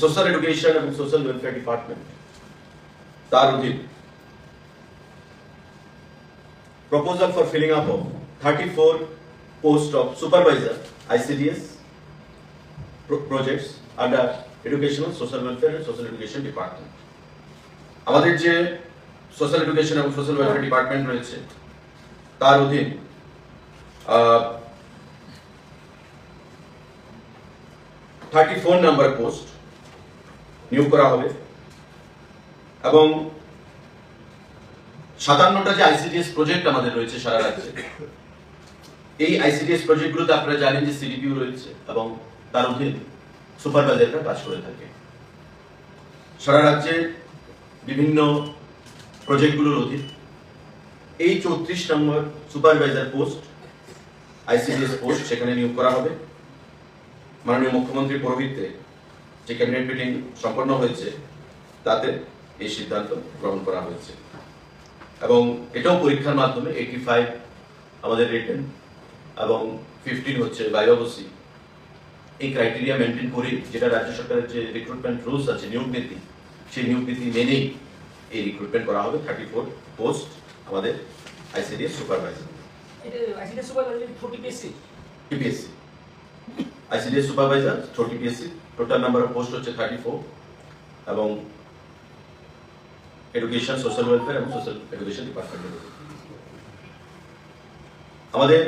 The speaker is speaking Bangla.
সোশ্যাল এডুকেশন এবং সোশ্যাল ওয়েলফেয়ার ডিপার্টমেন্ট তার অধীন proposal for filling up of thirty four post of supervisor ICDS projects under education social welfare social education department আমাদের যে সোশ্যাল এডুকেশন এবং সোশ্যাল ওয়েলফেয়ার ডিপার্টমেন্ট রয়েছে তার অধীন থার্টি ফোর নাম্বার পোস্ট নিয়োগ করা হবে। এবং সাতান্নটা যে আইসিডিএস প্রজেক্ট আমাদের রয়েছে সারা রাজ্যে, এই আইসিডিএস প্রজেক্টগুলোতে আপনারা জানেন যে সিডিপিও রয়েছে এবং তার অধীন সুপারভাইজাররা কাজ করে থাকে। সারা রাজ্যে বিভিন্ন প্রজেক্টগুলোর অধীন এই চৌত্রিশ number supervisor post ICDS post সেখানে নিয়োগ করা হবে। মাননীয় মুখ্যমন্ত্রীর পৌরোহিত্যে যে ক্যাবিনেট মিটিং সম্পন্ন হয়েছে তাতে এই সিদ্ধান্ত গ্রহণ করা হয়েছে। এবং এটাও পরীক্ষার মাধ্যমে এইটি ফাইভ আমাদের রিটেন এবং ফিফটিন হচ্ছে বায়োবসি এই ক্রাইটেরিয়া মেনটেন করে যেটা রাজ্য সরকারের যে রিক্রুটমেন্ট রুলস আছে নিয়োগ নীতি সেই নিয়োগ নীতি মেনেই এই রিক্রুটমেন্ট করা হবে। থার্টি ফোর পোস্ট আমাদের ICDS supervisor supervisor ICDS supervisor ছোট PSC total number of post হচ্ছে থার্টি ফোর এবং এডুকেশন সোশ্যাল ওয়েলফেয়ার এবং সোশ্যাল এডুকেশন ডিপার্টমেন্টের আমাদের